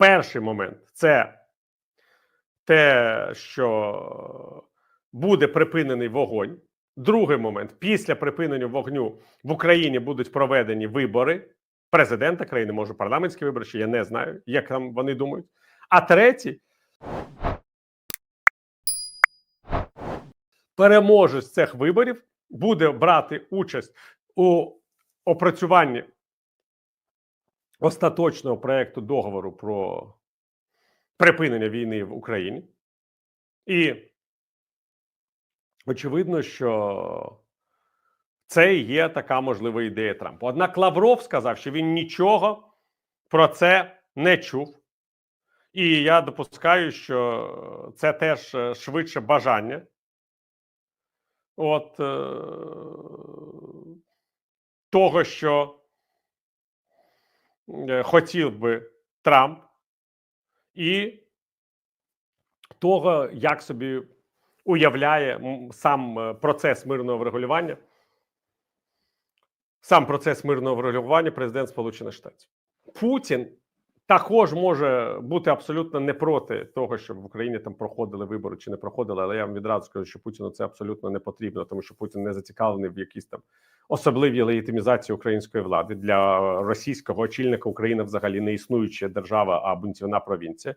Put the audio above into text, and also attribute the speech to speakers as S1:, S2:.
S1: Перший момент це те, що буде припинений вогонь. Другий момент: після припинення вогню в Україні будуть проведені вибори президента країни, може парламентські вибори, ще я не знаю, як там вони думають. А третій переможець цих виборів буде брати участь у опрацюванні остаточного проекту договору про припинення війни в Україні. І очевидно, що це є така можлива ідея Трампа. Однак Лавров сказав, що він нічого про це не чув. І я допускаю, що це теж е, швидше бажання. От е, того, що хотів би Трамп, і того, як собі уявляє сам е, процес мирного врегулювання, сам процес мирного врегулювання президент Сполучених Штатів. Путін також може бути абсолютно не проти того, щоб в Україні там проходили вибори чи не проходили, але я вам відразу скажу, що Путіну це абсолютно не потрібно, тому що Путін не зацікавлений в якійсь там особливій легітимізації української влади для російського очільника України взагалі не існуюча держава, а бунтівна провінція.